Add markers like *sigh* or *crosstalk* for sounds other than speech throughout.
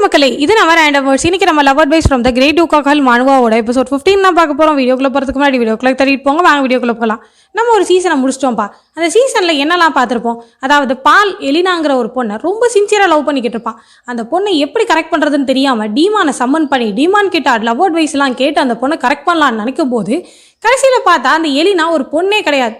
வணக்கம் மக்களே இது நம்ம ரேண்டம் வேர்ட்ஸ் இன்னைக்கு நம்ம lover boys from the great two காக்கால் மானுவாவோட எபிசோட் ஃபிஃப்டீன் தான் பார்க்க போகிறோம் வீடியோக்குள்ள போகிறதுக்கு முன்னாடி வீடியோக்குள்ள தள்ளிட்டு போங்க. வாங்க வீடியோக்குள்ள போகலாம். நம்ம ஒரு சீசனை முடிச்சிட்டோம்ப்பா அந்த சீசனில் என்னெல்லாம் பார்த்துருப்போம்? அதாவது பால் எலினாங்கிற ஒரு பொண்ணை ரொம்ப சின்சியராக லவ் பண்ணிக்கிட்டு இருப்பான். அந்த பொண்ணை எப்படி கரெக்ட் பண்ணுறதுன்னு தெரியாமல் டீமானை சம்மன் பண்ணி டீமான் கிட்ட லவ் அட்வைஸ்லாம் கேட்டு அந்த பொண்ணை கரெக்ட் பண்ணலான்னு நினைக்கும் போது கடைசியில் பார்த்தா அந்த எலினா ஒரு பொண்ணே கிடையாது.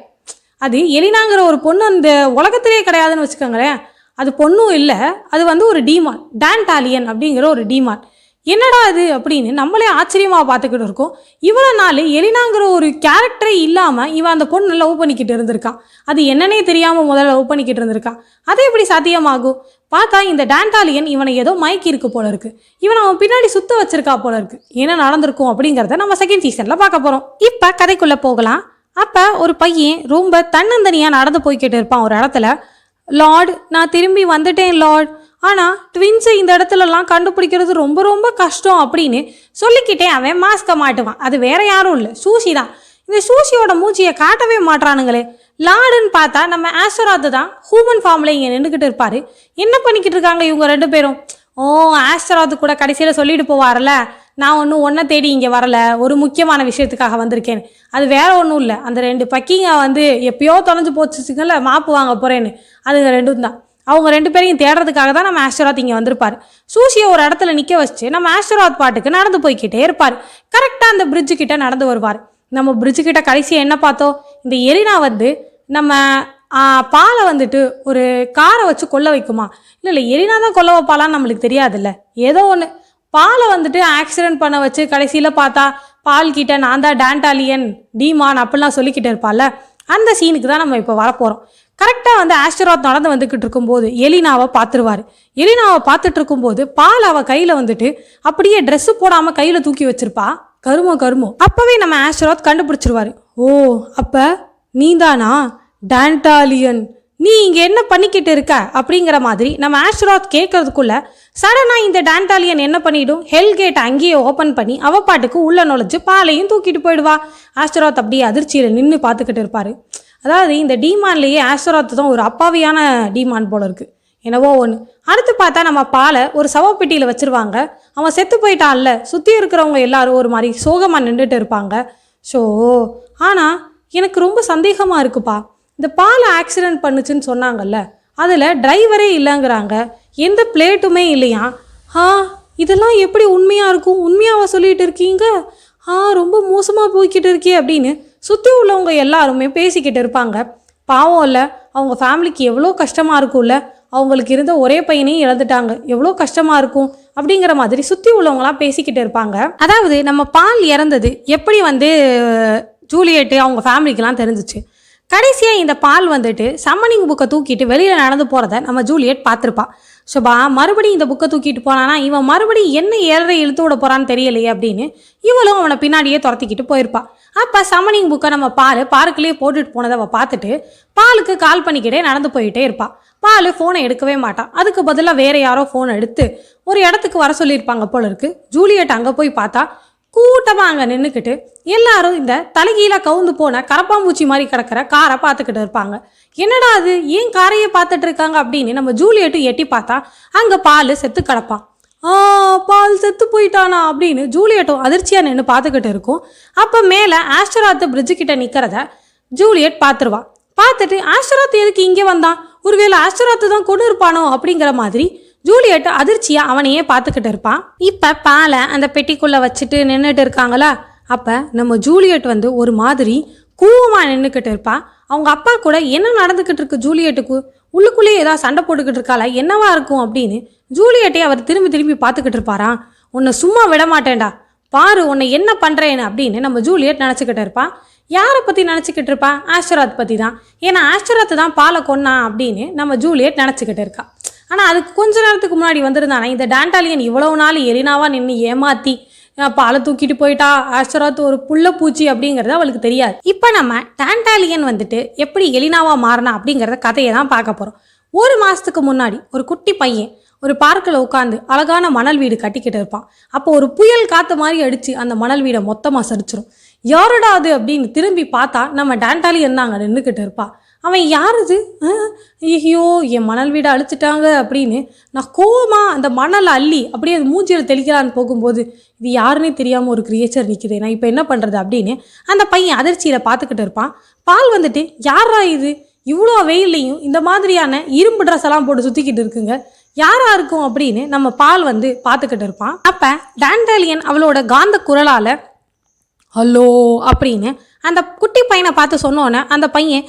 அது எலினாங்கிற ஒரு பொண்ணு அந்த உலகத்திலே கிடையாதுன்னு வச்சுக்கோங்களேன். அது பொண்ணும் இல்லை அது வந்து ஒரு டீமான் டான்டாலியன் அப்படிங்கிற ஒரு டீமான் என்னடா அது அப்படின்னு நம்மளே ஆச்சரியமாக பார்த்துக்கிட்டு இருக்கோம். இவ்வளோ நாள் எலினாங்கிற ஒரு கேரக்டரே இல்லாமல் இவன் அந்த பொண்ணு லவ் பண்ணிக்கிட்டு இருந்திருக்கான். அது என்னன்னே தெரியாமல் முதல்ல லவ் பண்ணிக்கிட்டு இருந்திருக்கான். அது எப்படி சாத்தியமாகும்? பார்த்தா இந்த டான்டாலியன் இவனை ஏதோ மயக்கி இருக்கு போல இருக்கு. இவனை அவன் பின்னாடி சுத்த வச்சிருக்கா போல இருக்கு. என்ன நடந்திருக்கும் அப்படிங்கிறத நம்ம செகண்ட் சீசனில் பார்க்க போகிறோம் இப்போ கதைக்குள்ளே போகலாம். அப்போ ஒரு பையன் ரொம்ப தன்னந்தனியாக நடந்து போய்கிட்டு இருப்பான் ஒரு இடத்துல. லார்ட் நான் திரும்பி வந்துட்டேன் லார்ட் ஆனால் ட்வின்ஸை இந்த இடத்துலலாம் கண்டுபிடிக்கிறது ரொம்ப ரொம்ப கஷ்டம் அப்படின்னு சொல்லிக்கிட்டே அவன் மாஸ்க்கை மாட்டுவான். அது வேற யாரும் இல்லை. சூசி தான். இந்த சூசியோட மூச்சியை காட்டவே மாட்றானுங்களே. லார்டுன்னு பார்த்தா நம்ம ஆஸ்வராத்து தான் ஹூமன் ஃபார்மில் இங்கே நின்றுக்கிட்டு இருப்பாரு. என்ன பண்ணிக்கிட்டு இருக்காங்க இவங்க ரெண்டு பேரும்? ஓ ஆஸ்வராத்து கூட கடைசியில் சொல்லிட்டு போவார்ல நான் ஒன்றும் ஒன்றை தேடி இங்கே வரல. ஒரு முக்கியமான விஷயத்துக்காக வந்திருக்கேன். அது வேற ஒன்றும் இல்லை. அந்த ரெண்டு பக்கிங்க வந்து எப்பயோ தொலைஞ்சு போச்சுச்சுங்கல்ல மாப்பு வாங்க போகிறேன்னு அதுங்க ரெண்டும் தான். அவங்க ரெண்டு பேரையும் தேடுறதுக்காக தான் நம்ம ஆஷ்வராத் இங்கே வந்திருப்பார். சூசியை ஒரு இடத்துல நிற்க வச்சு நம்ம ஆஷ்வராத் பாட்டுக்கு நடந்து போய்க்கிட்டே இருப்பார். கரெக்டாக அந்த பிரிட்ஜு கிட்ட நடந்து வருவார். நம்ம பிரிட்ஜு கிட்ட கடைசியாக என்ன பார்த்தோம்? இந்த எரினா வந்து நம்ம பாலை வந்துட்டு ஒரு காரை வச்சு கொல்ல வைக்குமா? இல்லை இல்லை எரினா தான் கொல்ல வைப்பாளான்னு நம்மளுக்கு தெரியாதுல்ல. ஏதோ ஒன்று பாலை வந்துட்டு ஆக்சிடென்ட் பண்ண வச்சு கடைசியில் பார்த்தா பால் கிட்ட நான் தான் டேண்டாலியன் டீமான் அப்படிலாம் சொல்லிக்கிட்டு இருப்பால அந்த சீனுக்கு தான் நம்ம இப்போ வரப்போகிறோம் கரெக்டாக வந்து ஆஸ்டராத் நடந்து வந்துக்கிட்டு இருக்கும்போது எலினாவை பார்த்துருவாரு. எலினாவை பார்த்துட்டு இருக்கும்போது பால் அவள் கையில் வந்துட்டு அப்படியே ட்ரெஸ்ஸு போடாமல் கையில் தூக்கி வச்சிருப்பா. கருமோ கருமோ. அப்போவே நம்ம ஆஸ்டராத் கண்டுபிடிச்சிருவாரு. ஓ அப்போ நீதானா டான்டாலியன் நீ இங்கே என்ன பண்ணிக்கிட்டு இருக்க அப்படிங்கிற மாதிரி நம்ம ஆஷ்ராத் கேட்கறதுக்குள்ள சடனாக இந்த டான்டாலியன் என்ன பண்ணிடும்? ஹெல் கேட் அங்கேயே ஓப்பன் பண்ணி அவ பாட்டுக்கு உள்ள நுழைஞ்சு பாலையும் தூக்கிட்டு போயிடுவா. ஆஷ்ராத் அப்படியே அதிர்ச்சியில் நின்று பார்த்துக்கிட்டு இருப்பார். அதாவது இந்த டீமான்லேயே ஆஷ்ராத் தான் ஒரு அப்பாவியான டீமான் போல இருக்குது என்னவோ ஒன்று அடுத்து பார்த்தா நம்ம பாலை ஒரு சவப்பெட்டியில் வச்சிருவாங்க. அவன் செத்து போயிட்டான்ல. சுற்றி இருக்கிறவங்க எல்லாரும் ஒரு மாதிரி சோகமாக நின்றுட்டு இருப்பாங்க. ஸோ ஆனால் எனக்கு ரொம்ப சந்தேகமாக இருக்குப்பா. இந்த பாலை ஆக்சிடென்ட் பண்ணுச்சுன்னு சொன்னாங்கல்ல அதில் டிரைவரே இல்லைங்கிறாங்க. எந்த பிளேட்டுமே இல்லையா? ஆ இதெல்லாம் எப்படி உண்மையாக இருக்கும்? உண்மையாவா சொல்லிட்டு இருக்கீங்க? ஆ ரொம்ப மோசமாக போய்கிட்டு இருக்கே அப்படின்னு சுற்றி உள்ளவங்க எல்லாருமே பேசிக்கிட்டு இருப்பாங்க. பாவம் இல்லை அவங்க ஃபேமிலிக்கு எவ்வளோ கஷ்டமாக இருக்கும்ல? அவங்களுக்கு இருந்த ஒரே பையனையும் இழந்துட்டாங்க. எவ்வளோ கஷ்டமாக இருக்கும்? அப்படிங்கிற மாதிரி சுற்றி உள்ளவங்களாம் பேசிக்கிட்டு இருப்பாங்க. அதாவது நம்ம பால் இறந்தது எப்படி வந்து ஜூலியட்டு அவங்க ஃபேமிலிக்கெலாம் தெரிஞ்சிச்சு. கடைசியாக இந்த பால் வந்துட்டு சம்மனிங் புக்கை தூக்கிட்டு வெளியில் நடந்து போகிறத நம்ம ஜூலியட் பார்த்துருப்பா. சுபா மறுபடியும் இந்த புக்கை தூக்கிட்டு போனானா இவன் மறுபடியும் என்ன ஏழரை இழுத்து விட போகிறான்னு தெரியலையே அப்படின்னு இவளும் அவனை பின்னாடியே துரத்திக்கிட்டு போயிருப்பா. அப்போ சம்மனிங் புக்கை நம்ம பால் பார்க்கிலேயே போட்டுட்டு போனதை அவள் பார்த்துட்டு பாலுக்கு கால் பண்ணிக்கிட்டே நடந்து போயிட்டே இருப்பாள் பால் ஃபோனை எடுக்கவே மாட்டான் அதுக்கு பதிலாக வேற யாரோ ஃபோன் எடுத்து ஒரு இடத்துக்கு வர சொல்லியிருப்பாங்க போல இருக்கு. ஜூலியட் அங்கே போய் பார்த்தா கூட்டமாக அங்கே நின்றுக்கிட்டு எல்லாரும் இந்த தலைகீழ கவுந்து போன கரப்பாம்பூச்சி மாதிரி கிடக்கிற காரை பார்த்துக்கிட்டு இருப்பாங்க. என்னடா அது? ஏன் காரையே பார்த்துட்டு இருக்காங்க அப்படின்னு நம்ம ஜூலியட்டும் எட்டி பார்த்தா அங்கே பால் செத்து கிடப்பான். ஆ பால் செத்து போயிட்டானா அப்படின்னு ஜூலியட்டும் அதிர்ச்சியாக நின்று பார்த்துக்கிட்டு இருக்கும். அப்போ மேலே ஆஸ்டராத்து பிரிட்ஜு கிட்ட நிற்கிறத ஜூலியட் பார்த்துருவா. பார்த்துட்டு ஆஸ்டராத் எதுக்கு இங்கே வந்தான்? ஒருவேளை ஆஸ்டராத்து தான் கொண்டு இருப்பானோ? அப்படிங்கிற மாதிரி ஜூலியட் அதிர்ச்சியா அவனையே பார்த்துக்கிட்டு இருப்பான் இப்போ பாலை அந்த பெட்டிக்குள்ளே வச்சுட்டு நின்றுட்டு இருக்காங்களா? அப்போ நம்ம ஜூலியட் வந்து ஒரு மாதிரி கூவமாக நின்றுக்கிட்டு இருப்பா. அவங்க அப்பா கூட என்ன நடந்துக்கிட்டு இருக்கு ஜூலியட்டுக்கு? உள்ளுக்குள்ளேயே ஏதாவது சண்டை போட்டுக்கிட்டு இருக்காளா? என்னவா இருக்கும் அப்படின்னு ஜூலியட்டை அவர் திரும்பி திரும்பி பார்த்துக்கிட்டு இருப்பாராம் உன்னை சும்மா விட மாட்டேன்டா. பாரு உன்னை என்ன பண்ணுறேன்னு அப்படின்னு நம்ம ஜூலியட் நினச்சிக்கிட்டு இருப்பான் யாரை பற்றி நினச்சிக்கிட்டு இருப்பா? ஆஸ்டராத் பற்றி தான் ஏன்னா ஆஸ்டராத் தான் பாலை கொன்னா அப்படின்னு நம்ம ஜூலியட் நினச்சிக்கிட்டு இருக்கா. ஆனால் அதுக்கு கொஞ்ச நேரத்துக்கு முன்னாடி வந்திருந்தானே? இந்த டான்டாலியன் இவ்வளவு நாள் எலினாவாக நின்று ஏமாத்தி பாலை தூக்கிட்டு போயிட்டா? ஆஸ்டராத் ஒரு புள்ள பூச்சி அப்படிங்கிறது அவளுக்கு தெரியாது. இப்போ நம்ம டான்டாலியன் வந்துட்டு எப்படி எலினாவா மாறினா அப்படிங்கிறத கதையை தான் பார்க்க போகிறோம் ஒரு மாதத்துக்கு முன்னாடி ஒரு குட்டி பையன் ஒரு பார்க்கில் உட்காந்து அழகான மணல் வீடு கட்டிக்கிட்டு இருப்பான். அப்போ ஒரு புயல் காற்று மாதிரி அடித்து அந்த மணல் வீடை மொத்தமாக சரிச்சிரும். யாருடா அது அப்படின்னு திரும்பி பார்த்தா நம்ம டான்டாலியன் தான் அங்கே நின்றுக்கிட்டு இருப்பாள் அவன் யார் இது ஐயோ என் மணல் வீடை அழிச்சிட்டாங்க அப்படின்னு நான் கோவமாக அந்த மணலை அள்ளி அப்படியே அது மூஞ்சியில் தெளிக்கலான்னு போகும்போது இது யாருன்னே தெரியாமல் ஒரு கிரியேச்சர் நிற்கிது நான் இப்போ என்ன பண்ணுறது அப்படின்னு அந்த பையன் அதிர்ச்சியில் பார்த்துக்கிட்டு இருப்பான். பால் வந்துட்டு யாரா இது? இவ்வளோ வெயில்லையும் இந்த மாதிரியான இரும்பு ட்ரெஸ் எல்லாம் போட்டு சுற்றிக்கிட்டு இருக்குங்க. யாரா இருக்கும்? அப்படின்னு நம்ம பால் வந்து பார்த்துக்கிட்டு இருப்பான். அப்போ டேண்டாலியன் அவளோட காந்த குரலால் ஹலோ அப்படின்னு அந்த குட்டி பையனை பார்த்து சொன்னோன்னே அந்த பையன்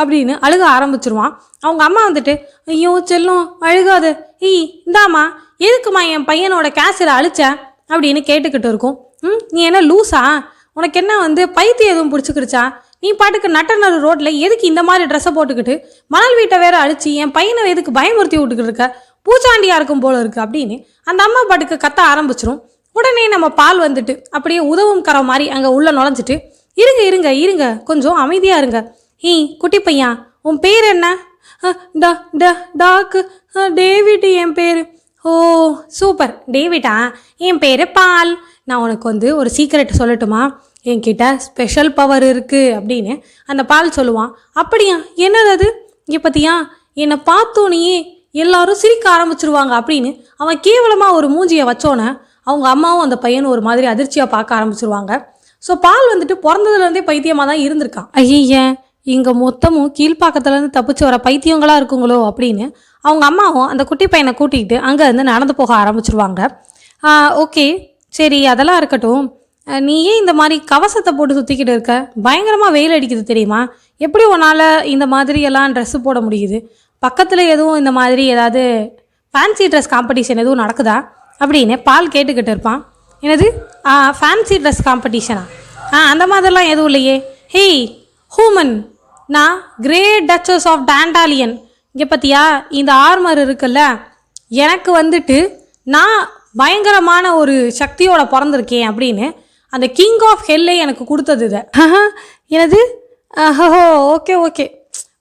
அப்படின்னு அழுக ஆரம்பிச்சிருவான். அவங்க அம்மா வந்துட்டு ஐயோ செல்லும் அழுகாது. ஈ இந்தாம்மா எதுக்குமா என் பையனோட கேஸில் அழிச்ச? அப்படின்னு கேட்டுக்கிட்டு இருக்கும். ம் நீ என்ன லூஸா உனக்கு என்ன வந்து பைத்தியம் எதுவும் பிடிச்சிக்கிடுச்சா? நீ பாட்டுக்கு நட்டநடு ரோட்டில் எதுக்கு இந்த மாதிரி ட்ரெஸ்ஸை போட்டுக்கிட்டு? மணல் வீட்டை வேற அழிச்சு என் பையனை எதுக்கு பயமுறுத்தி விட்டுக்கிட்டு இருக்க? பூச்சாண்டியாக இருக்கும் போல இருக்கு அப்படின்னு அந்த அம்மா பாட்டுக்கு கத்த ஆரம்பிச்சிரும். உடனே நம்ம பால் வந்துட்டு அப்படியே உதவும் கர மாதிரி அங்கே உள்ள நுழைஞ்சிட்டு இருங்க இருங்க இருங்க கொஞ்சம் அமைதியாக இருங்க. ஈ குட்டி பையன் உன் பேர் என்ன? டா டா டாக்கு. டேவிட் என் பேர். ஓ சூப்பர். டேவிட்டா என் பேர் பால். நான் உனக்கு வந்து ஒரு சீக்ரெட் சொல்லட்டுமா? என்கிட்ட ஸ்பெஷல் பவர் இருக்குது அப்படின்னு அந்த பால் சொல்லுவான். அப்படியா? என்னது அது? இங்கே பார்த்தியா என்னை பார்த்தோனையே எல்லாரும் சிரிக்க ஆரம்பிச்சிருவாங்க. அப்படின்னு அவன் கேவலமாக ஒரு மூஞ்சியை வச்சோன்னே அவங்க அம்மாவும் அந்த பையனும் ஒரு மாதிரி அதிர்ச்சியாக பார்க்க ஆரம்பிச்சிருவாங்க. ஸோ பால் வந்துட்டு பிறந்ததுலேருந்தே பைத்தியமாக தான் இருந்திருக்கான் ஐய இங்கே மொத்தமும் கீழ்ப்பாக்கத்துலேருந்து தப்பிச்சு வர பைத்தியங்களாக இருக்குங்களோ அப்படின்னு அவங்க அம்மாவும் அந்த குட்டி பையனை கூட்டிகிட்டு அங்கேருந்து நடந்து போக ஆரம்பிச்சிருவாங்க. ஓகே சரி அதெல்லாம் இருக்கட்டும். நீ ஏன் இந்த மாதிரி கவசத்தை போட்டு சுற்றிக்கிட்டு இருக்க. பயங்கரமாக வெயில் அடிக்குது தெரியுமா? எப்படி உன்னால் இந்த மாதிரி எல்லாம் ட்ரெஸ்ஸு போட முடியுது? பக்கத்தில் எதுவும் இந்த மாதிரி ஏதாவது ஃபேன்சி ட்ரெஸ் காம்படிஷன் எதுவும் நடக்குதா? அப்படின்னு பால் கேட்டுக்கிட்டு இருப்பான். என்னது? ஃபேன்சி ட்ரெஸ் காம்படிஷனா ஆ அந்த மாதிரிலாம் எதுவும் இல்லையே. ஹேய் ஹூமன் நான் கிரேட் டச்சஸ் ஆஃப் டாண்டாலியன் இங்கே பார்த்தியா இந்த ஆர்மர் இருக்குல்ல எனக்கு வந்துட்டு நான் பயங்கரமான ஒரு சக்தியோட பிறந்திருக்கேன் அப்படின்னு அந்த கிங் ஆஃப் ஹெல்லே எனக்கு கொடுத்தது இதை. எனது ஓ ஓகே ஓகே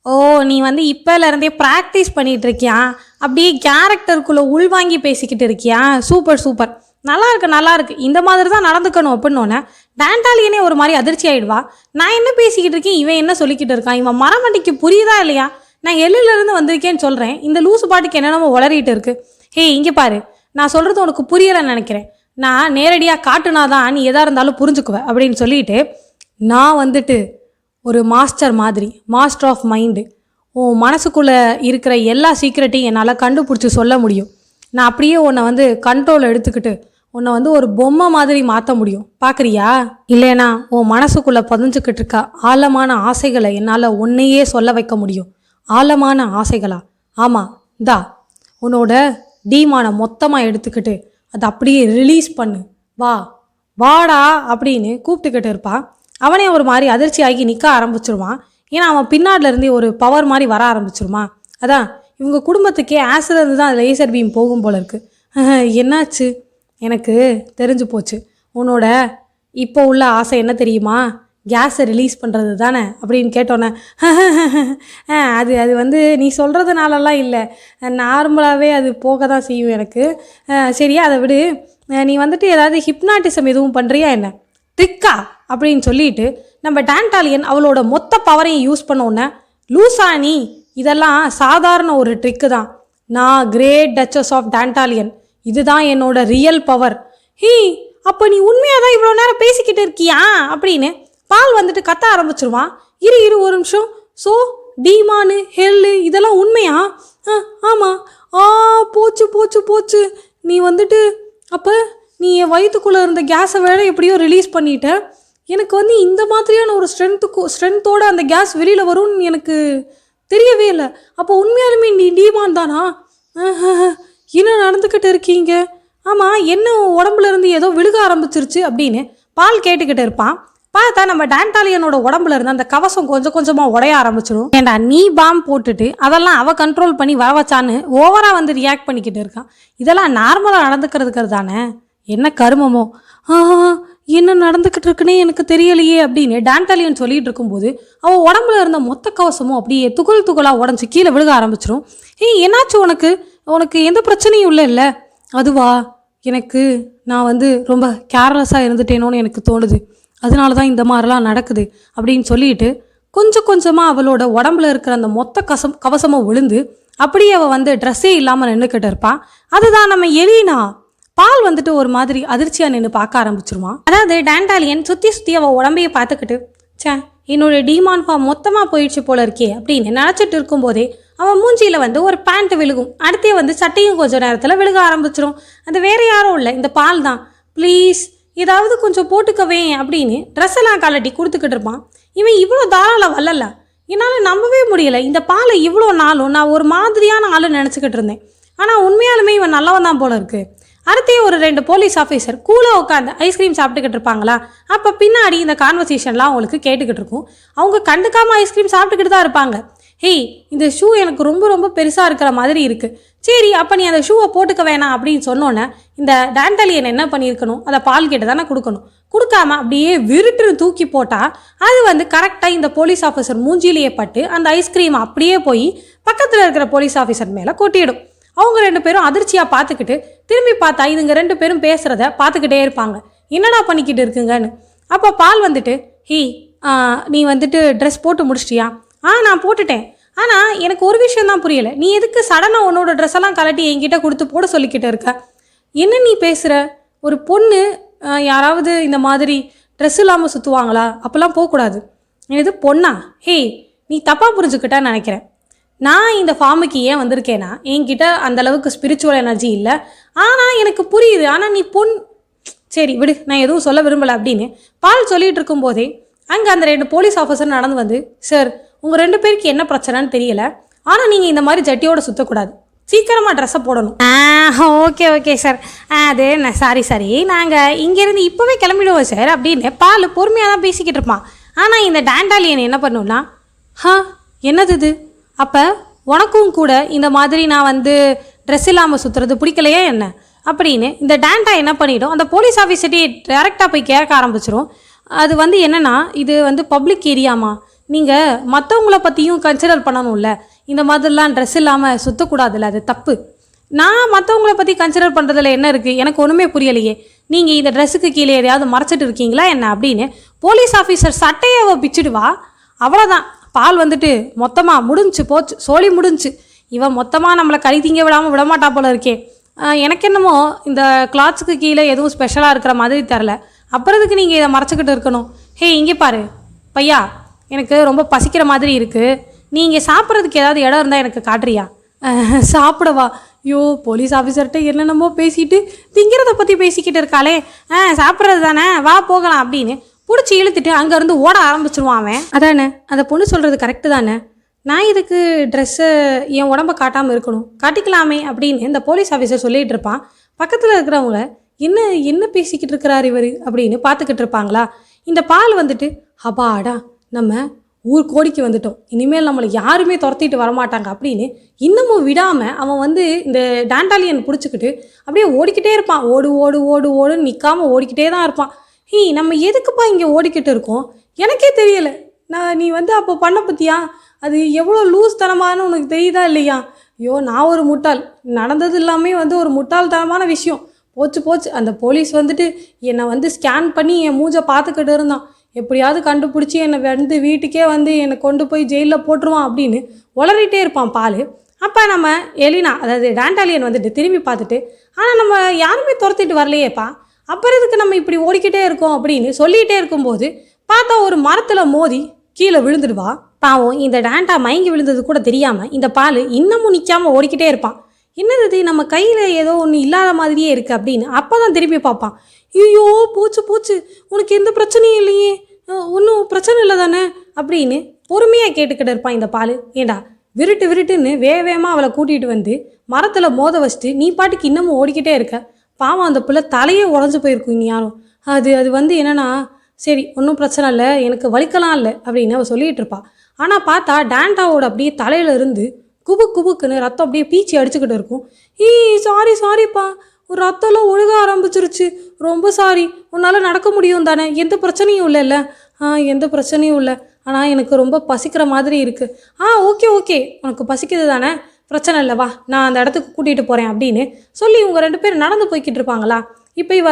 ஓ நீ வந்து இப்போலேருந்தே ப்ராக்டிஸ் பண்ணிகிட்ருக்கியா அப்படியே கேரக்டருக்குள்ளே உள்வாங்கி பேசிக்கிட்டு இருக்கியா? சூப்பர் சூப்பர் நல்லா இருக்கு நல்லா இருக்கு. இந்த மாதிரி தான் நடந்துக்கணும் அப்படின்னோன்னே டேண்டாலியனே ஒரு மாதிரி அதிர்ச்சி ஆயிடுவா? நான் என்ன பேசிக்கிட்டு இருக்கேன்? இவன் என்ன சொல்லிக்கிட்டு இருக்கான்? இவன் மரமண்டிக்கு புரியுதா இல்லையா? நான் எள்ளிலிருந்து வந்திருக்கேன்னு சொல்கிறேன் இந்த லூசு பாட்டுக்கு என்னென்னமோ உளறிட்டு இருக்கு. ஹே இங்கே பாரு. நான் சொல்கிறது உனக்கு புரியலைன்னு நினைக்கிறேன். நான் நேரடியாக காட்டுனாதான் நீ எதாக இருந்தாலும் புரிஞ்சுக்குவ அப்படின்னு சொல்லிட்டு நான் வந்துட்டு ஒரு மாஸ்டர் மாதிரி மாஸ்டர் ஆஃப் மைண்டு உன் மனசுக்குள்ளே இருக்கிற எல்லா சீக்ரெட்டையும் என்னால் கண்டுபிடிச்சி சொல்ல முடியும். நான் அப்படியே உன்னை வந்து கண்ட்ரோல் எடுத்துக்கிட்டு உன்னை வந்து ஒரு பொம்மை மாதிரி மாற்ற முடியும். பார்க்குறியா இல்லைனா உன் மனசுக்குள்ளே பதிஞ்சுக்கிட்டு இருக்க ஆழமான ஆசைகளை என்னால் ஒன்றையே சொல்ல வைக்க முடியும். ஆழமான ஆசைகளா? ஆமாம் தா உன்னோட டீமானை மொத்தமாக எடுத்துக்கிட்டு அதை அப்படியே ரிலீஸ் பண்ணு. வா வாடா அப்படின்னு கூப்பிட்டுக்கிட்டு இருப்பான் அவனே ஒரு மாதிரி அதிர்ச்சி ஆகி நிற்க ஆரம்பிச்சிருவான். ஏன்னா அவன் பின்னாடிலேருந்து ஒரு பவர் மாதிரி வர ஆரம்பிச்சிருமா. அதான் இவங்க குடும்பத்துக்கே ஆசில இருந்து தான் லேசர் பீம் போகும் போல இருக்குது என்னாச்சு? எனக்கு தெரிஞ்சு போச்சு. உன்னோட இப்போ உள்ள ஆசை என்ன தெரியுமா? கேஸை ரிலீஸ் பண்ணுறது தானே அப்படின்னு கேட்டோன்னே அது அது வந்து நீ சொல்கிறதுனாலலாம் இல்லை. நார்மலாகவே அது போக தான் செய்யும் எனக்கு. சரியா அதை விடு. நீ வந்துட்டு ஏதாவது ஹிப்னாட்டிசம் எதுவும் பண்ணுறியா என்ன? ட்ரிக்கா அப்படின்னு சொல்லிட்டு நம்ம டான்டாலியன் அவளோட மொத்த பவரையும் யூஸ் பண்ண உடனே லூசா நீ இதெல்லாம் சாதாரண ஒரு ட்ரிக்கு தான். நான் கிரேட் டச்சஸ் ஆஃப் டான்டாலியன். இதுதான் என்னோட ரியல் பவர் ஹீ அப்போ நீ உண்மையாக தான் இவ்வளோ நேரம் பேசிக்கிட்டு இருக்கியா? அப்படின்னு பால் வந்துட்டு கத்த ஆரம்பிச்சிருவான். இரு இரு ஒரு நிமிஷம். ஸோ டீமானு ஹெல்லு இதெல்லாம் உண்மையா? ஆ ஆமாம் ஆ போச்சு போச்சு போச்சு. நீ வந்துட்டு அப்போ நீ என் வயிற்றுக்குள்ளே இருந்த கேஸை வேற எப்படியோ ரிலீஸ் பண்ணிட்ட. எனக்கு வந்து இந்த மாதிரியான ஒரு ஸ்ட்ரென்த்துக்கு ஸ்ட்ரென்த்தோட அந்த கேஸ் வெளியில் வரும்னு எனக்கு தெரியவே இல்லை. அப்போ உண்மையாலுமே நீ டீமான் தானா? இன்னும் என்ன நடந்துக்கிட்டு இருக்கீங்க? ஆமாம் என்ன உடம்புல இருந்து ஏதோ விழுக ஆரம்பிச்சிருச்சு அப்படின்னு பால் கேட்டுக்கிட்டு இருப்பான். பார்த்தா நம்ம டான்டாலியனோட உடம்புல இருந்து அந்த கவசம் கொஞ்சம் கொஞ்சமாக உடைய ஆரம்பிச்சிடும் ஏண்டா நீ பாம் போட்டுட்டு அதெல்லாம் அவள் கண்ட்ரோல் பண்ணி வர வச்சான்னு ஓவராக வந்து ரியாக்ட் பண்ணிக்கிட்டு இருக்கான். இதெல்லாம் நார்மலாக நடந்துக்கிறதுக்கு தானே? என்ன கருமமோ? ஆ என்ன நடந்துக்கிட்டு இருக்குன்னே எனக்கு தெரியலையே அப்படின்னு டான்டாலியன் சொல்லிட்டு இருக்கும்போது அவள் உடம்புல இருந்த மொத்த கவசமும் அப்படியே துகள் துகளாக உடஞ்சி கீழே விழுக ஆரம்பிச்சிடும் ஏய் என்னாச்சு உனக்கு? உனக்கு எந்த பிரச்சனையும் இல்லை இல்லை? அதுவா எனக்கு நான் வந்து ரொம்ப கேர்லெஸ்ஸாக இருந்துட்டேனோன்னு எனக்கு தோணுது. அதனால தான் இந்த மாதிரிலாம் நடக்குது அப்படின்னு சொல்லிட்டு கொஞ்சம் கொஞ்சமாக அவளோட உடம்புல இருக்கிற அந்த மொத்த கசம் கவசமாக விழுந்து அப்படியே அவள் வந்து ட்ரெஸ்ஸே இல்லாமல் நின்றுக்கிட்டு இருப்பான் அதுதான் நம்ம எலினா? பால் வந்துட்டு ஒரு மாதிரி அதிர்ச்சியாக நின்று பார்க்க ஆரம்பிச்சிருவான் அதாவது டேண்டாலியன் சுற்றி சுற்றி அவள் உடம்பையே பார்த்துக்கிட்டு ச்சே என்னோட டிமான் ஃபார்ம் மொத்தமாக போயிடுச்சு போல இருக்கே அப்படின்னு நினச்சிட்டு இருக்கும்போதே அவன் மூஞ்சியில் வந்து ஒரு பேண்ட் விழுகும். அடுத்தே வந்து சட்டையும் கொஞ்சம் நேரத்தில் விழுக ஆரம்பிச்சிரும். அது வேறு யாரும் இல்லை இந்த பால் தான். ப்ளீஸ் ஏதாவது கொஞ்சம் போட்டுக்கவே அப்படின்னு ட்ரெஸ் எல்லாம் கலட்டி கொடுத்துக்கிட்டு இருப்பான். இவன் இவ்வளோ தாராள வல்லல என்னால் நம்பவே முடியல. இந்த பாலை இவ்வளோ நாளும் நான் ஒரு மாதிரியான ஆளு நினச்சிக்கிட்டு இருந்தேன். ஆனால் உண்மையாலுமே இவன் நல்லவன் தான் போல இருக்குது அடுத்தே ஒரு ரெண்டு போலீஸ் ஆஃபீஸர் கூலாக உட்காந்து ஐஸ்கிரீம் சாப்பிட்டுக்கிட்டு இருப்பாங்களா? அப்போ பின்னாடி இந்த கான்வர்சேஷன்லாம் அவங்களுக்கு கேட்டுக்கிட்டு இருக்கும். அவங்க கண்டுக்காமல் ஐஸ்கிரீம் சாப்பிட்டுக்கிட்டு தான் இருப்பாங்க. ஹேய் இந்த ஷூ எனக்கு ரொம்ப ரொம்ப பெருசாக இருக்கிற மாதிரி இருக்குது சரி அப்போ நீ அந்த ஷூவை போட்டுக்க வேணாம் அப்படின்னு சொன்னோன்னே இந்த டேண்டலியன் என்ன பண்ணியிருக்கணும்? அதை பால் கிட்ட தானே கொடுக்கணும். கொடுக்காம அப்படியே விருட்டுன்னு தூக்கி போட்டால் அது வந்து கரெக்டாக இந்த போலீஸ் ஆஃபீஸர் மூஞ்சிலேயே பட்டு அந்த ஐஸ்கிரீம் அப்படியே போய் பக்கத்தில் இருக்கிற போலீஸ் ஆஃபீஸர் மேலே கொட்டிடும். அவங்க ரெண்டு பேரும் அதிர்ச்சியாக பார்த்துக்கிட்டு திரும்பி பார்த்தா இதுங்க ரெண்டு பேரும் பேசுகிறத பார்த்துக்கிட்டே இருப்பாங்க. என்னடா பண்ணிக்கிட்டு இருக்குங்கன்னு? அப்போ பால் வந்துட்டு ஹீ நீ வந்துட்டு ட்ரெஸ் போட்டு முடிச்சிட்டியா? ஆ நான் போட்டுட்டேன். ஆனால் எனக்கு ஒரு விஷயம் தான் புரியலை. நீ எதுக்கு சடனாக உன்னோட ட்ரெஸ் எல்லாம் கலட்டி என்கிட்ட கொடுத்து போட சொல்லிக்கிட்டு இருக்க? என்ன நீ பேசுகிற ஒரு பொண்ணு யாராவது இந்த மாதிரி ட்ரெஸ் இல்லாமல் சுற்றுவாங்களா அப்போல்லாம் போகக்கூடாது. இது பொண்ணா? ஹே நீ தப்பாக புரிஞ்சுக்கிட்டான்னு நினைக்கிறேன். நான் இந்த ஃபார்முக்கு ஏன் வந்திருக்கேன்னா என்கிட்ட அந்த அளவுக்கு ஸ்பிரிச்சுவல் எனர்ஜி இல்லை. ஆனால் எனக்கு புரியுது. ஆனால் நீ பொன் சரி விடு. நான் எதுவும் சொல்ல விரும்பலை அப்படின்னு பால் சொல்லிகிட்டு இருக்கும்போதே அங்கே அந்த ரெண்டு போலீஸ் ஆஃபீஸர் நடந்து வந்து சார் உங்கள் ரெண்டு பேருக்கு என்ன பிரச்சனைன்னு தெரியல. ஆனால் நீங்கள் இந்த மாதிரி ஜட்டியோட சுற்றக்கூடாது சீக்கிரமாக ட்ரெஸ்ஸை போடணும். ஓகே ஓகே சார் அது என்ன? சாரி சாரி நாங்கள் இங்கேருந்து இப்போவே கிளம்பிடுவோம் சார் அப்படின்னு பால் பொறுமையாக தான் பேசிக்கிட்டு இருப்பான். ஆனால் இந்த டேண்டாலியன் என்ன பண்ணுன்னா ஹா என்னது இது? அப்போ உனக்கும் கூட இந்த மாதிரி நான் வந்து ட்ரெஸ் இல்லாமல் சுற்றுறது பிடிக்கலையே என்ன? அப்படின்னு இந்த டேண்டா என்ன பண்ணிடும் அந்த போலீஸ் ஆஃபீஸர்ட்டே டேரெக்டாக போய் கேட்க ஆரம்பிச்சிரும். அது வந்து என்னென்னா இது வந்து பப்ளிக் ஏரியாமா நீங்கள் மற்றவங்கள பற்றியும் கன்சிடர் பண்ணணும்ல. இந்த மாதிரிலாம் ட்ரெஸ் இல்லாமல் சுற்றக்கூடாதுல்ல அது தப்பு. நான் மற்றவங்கள பற்றி கன்சிடர் பண்ணுறதுல என்ன இருக்குது எனக்கு ஒன்றுமே புரியலையே. நீங்கள் இந்த ட்ரெஸ்ஸுக்கு கீழே எதையாவது மறைச்சிட்டு இருக்கீங்களா என்ன அப்படின்னு போலீஸ் ஆஃபீஸர் சட்டையை பிச்சுடுவா. அவ்வளோதான் பால் வந்துட்டு மொத்தமாக முடிஞ்சு போச்சு சோழி முடிஞ்சு. இவன் மொத்தமாக நம்மளை கறி திங்க விடாமல் விடமாட்டா போல இருக்கே. எனக்கு என்னமோ இந்த கிளாத்ஸுக்கு கீழே எதுவும் ஸ்பெஷலாக இருக்கிற மாதிரி தெரில அப்புறத்துக்கு நீங்கள் இதை மறைச்சிக்கிட்டு இருக்கணும்? ஹே இங்கே பாரு. பையா எனக்கு ரொம்ப பசிக்கிற மாதிரி இருக்குது நீங்கள் சாப்பிட்றதுக்கு ஏதாவது இடம் இருந்தால் எனக்கு காட்டுறியா? சாப்பிடவா? ஐயோ போலீஸ் ஆஃபீஸர்கிட்ட என்னென்னமோ பேசிட்டு திங்கிறத பற்றி பேசிக்கிட்டு இருக்காளே. ஆ சாப்பிட்றது தானே? வா போகலாம் அப்படின்னு பிடிச்சி இழுத்துட்டு அங்கேருந்து ஓட ஆரம்பிச்சிருவான் அவன். அதானே? அந்த பொண்ணு சொல்கிறது கரெக்டு தானே? நான் இதுக்கு ட்ரெஸ்ஸை என் உடம்ப காட்டாமல் இருக்கணும்? காட்டிக்கலாமே அப்படின்னு இந்த போலீஸ் ஆஃபீஸர் சொல்லிட்டு இருப்பான். பக்கத்தில் இருக்கிறவங்க என்ன என்ன பேசிக்கிட்டு இருக்கிறார் இவர்? அப்படின்னு பார்த்துக்கிட்டு இருப்பாங்களா? இந்த பால் வந்துட்டு அப்பாடா நம்ம ஊர் கோடிக்கு வந்துட்டோம். இனிமேல் நம்மளை யாருமே துரத்திட்டு வரமாட்டாங்க. அப்படின்னு இன்னமும் விடாமல் அவன் வந்து இந்த டாண்டாலியன் பிடிச்சிக்கிட்டு அப்படியே ஓடிக்கிட்டே இருப்பான். ஓடு ஓடு ஓடு ஓடுன்னு நிற்காமல் ஓடிக்கிட்டே தான் இருப்பான். ஹீ நம்ம எதுக்குப்பா இங்கே ஓடிக்கிட்டு இருக்கோம்? எனக்கே தெரியலை. நான் நீ வந்து அப்போ பண்ண பற்றியா அது எவ்வளோ லூஸ் தனமானு உனக்கு தெரியுதா இல்லையா? ஐயோ நான் ஒரு முட்டாள். நடந்தது எல்லாமே வந்து ஒரு முட்டாள்தனமான விஷயம். போச்சு போச்சு. அந்த போலீஸ் வந்துட்டு என்னை வந்து ஸ்கேன் பண்ணி என் மூஞ்சை பார்த்துக்கிட்டு இருந்தான். எப்படியாவது கண்டுபிடிச்சி என்னை வந்து வீட்டுக்கே வந்து என்னை கொண்டு போய் ஜெயிலில் போட்டுருவான் அப்படின்னு உளறிட்டே இருப்பான் பால். அப்போ நம்ம எலினா அதாவது டேண்டாலியன் வந்துட்டு திரும்பி பார்த்துட்டு ஆனால் நம்ம யாருமே துரத்திட்டு வரலையேப்பா? அப்புறம் இதுக்கு நம்ம இப்படி ஓடிக்கிட்டே இருக்கோம் அப்படின்னு சொல்லிகிட்டே இருக்கும்போது பார்த்தா ஒரு மரத்தில் மோதி கீழே விழுந்துடுவா. பாவம் இந்த டேண்டா மயங்கி விழுந்தது கூட தெரியாமல் இந்த பால் இன்னமும் நிற்காமல் ஓடிக்கிட்டே இருப்பான் என்னது நம்ம கையில் ஏதோ ஒன்று இல்லாத மாதிரியே இருக்குது அப்படின்னு அப்போ தான் திரும்பி பார்ப்பான் ஐயோ பூச்சு பூச்சு. உனக்கு எந்த பிரச்சனையும் இல்லையே. ஒன்றும் பிரச்சனை இல்லை தானே? அப்படின்னு பொறுமையாக கேட்டுக்கிட்டு இருப்பான் இந்த பால். ஏண்டா விருட்டு விருட்டுன்னு வேக வேகமாக அவளை கூட்டிகிட்டு வந்து மரத்தில் மோத வச்சுட்டு நீ பாட்டுக்கு இன்னமும் ஓடிக்கிட்டே இருக்க. பாவம் அந்த பிள்ளை தலையே உடஞ்சு போயிருக்கும் இனி யாரும். அது அது வந்து என்னன்னா சரி ஒன்றும் பிரச்சனை இல்லை எனக்கு வலிக்கலாம் இல்லை அப்படின்னு அவள் சொல்லிகிட்டு இருப்பா. ஆனால் பார்த்தா டேண்டாவோட அப்படியே தலையில இருந்து குபு குபுக்குன்னு ரத்தம் அப்படியே பீச்சி அடிச்சுக்கிட்டு இருக்கும். ஈ சாரி சாரிப்பா ஒரு ரத்தம்லாம் ஒழுக ஆரம்பிச்சிருச்சு. ரொம்ப சாரி உன்னால் நடக்க முடியும் தானே. எந்த பிரச்சனையும் இல்லைல்ல. ஆ எந்த பிரச்சனையும் இல்லை. ஆனால் எனக்கு ரொம்ப பசிக்கிற மாதிரி இருக்குது ஆ ஓகே ஓகே. உனக்கு பசிக்குது தானே? பிரச்சனை இல்லை வா நான் அந்த இடத்துக்கு கூட்டிகிட்டு போகிறேன் அப்படின்னு சொல்லி இவங்க ரெண்டு பேரும் நடந்து போய்கிட்டு இருப்பாங்களா? இப்போ இவ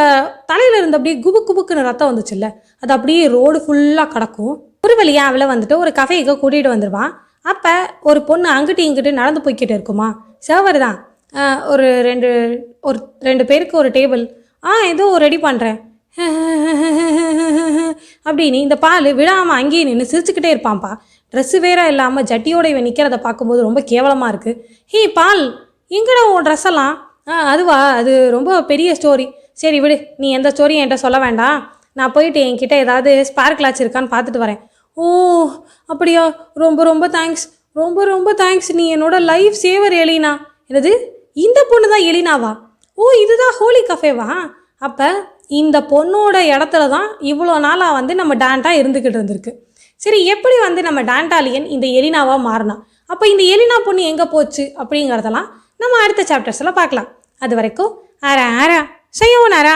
தலையில் இருந்து அப்படியே குபு குபுக்குன்னு ரத்தம் வந்துச்சுல்ல அது அப்படியே ரோடு ஃபுல்லாக கிடக்கும். ஒரு வழியாக அவளை வந்துட்டு ஒரு கஃபேக்கு கூட்டிகிட்டு வந்துடுவான் அப்போ ஒரு பொண்ணு அங்கிட்டு இங்கிட்டு நடந்து போய்கிட்டு இருக்குமா? சர்வர் தான். ஒரு ரெண்டு ஒரு ரெண்டு பேருக்கு ஒரு டேபிள் ஆ ஏதோ ரெடி பண்ணுறேன் *laughs* அப்படின்னு இந்த பால் விடாமல் அங்கேயே நின்று சிரிச்சுக்கிட்டே இருப்பான்ப்பா ட்ரெஸ்ஸு வேற இல்லாமல் ஜட்டியோட இவன் நிற்கிறத பார்க்கும்போது ரொம்ப கேவலமாக இருக்குது ஹே பால் எங்கடா உன் ட்ரெஸ் எல்லாம்? ஆ அதுவா அது ரொம்ப பெரிய ஸ்டோரி சரி விடு. நீ எந்த ஸ்டோரியும் என்கிட்ட சொல்ல வேண்டாம். நான் போயிட்டு என்கிட்ட ஏதாவது ஸ்பார்க் கிளாச் இருக்கான்னு பார்த்துட்டு வரேன். ஓ அப்படியா? ரொம்ப ரொம்ப தேங்க்ஸ் ரொம்ப ரொம்ப தேங்க்ஸ் நீ என்னோட லைஃப் சேவர் எலினா. என்னது? இந்த பொண்ணு தான் எலினாவா? ஓ இதுதான் ஹோலி கஃபேவா? அப்போ இந்த பொண்ணோட இடத்துல தான் இவ்வளோ நாளாக வந்து நம்ம டான்ட்டாக இருந்துக்கிட்டு இருந்திருக்கு. சரி எப்படி வந்து நம்ம டான்டாலியன் இந்த எலினாவாக மாறினா அப்போ இந்த எலினா பொண்ணு எங்கே போச்சு அப்படிங்கிறதெல்லாம் நம்ம அடுத்த சாப்டர்ஸில் பார்க்கலாம். அது வரைக்கும் ஆரா ஆரா செய்யவும் ஆரா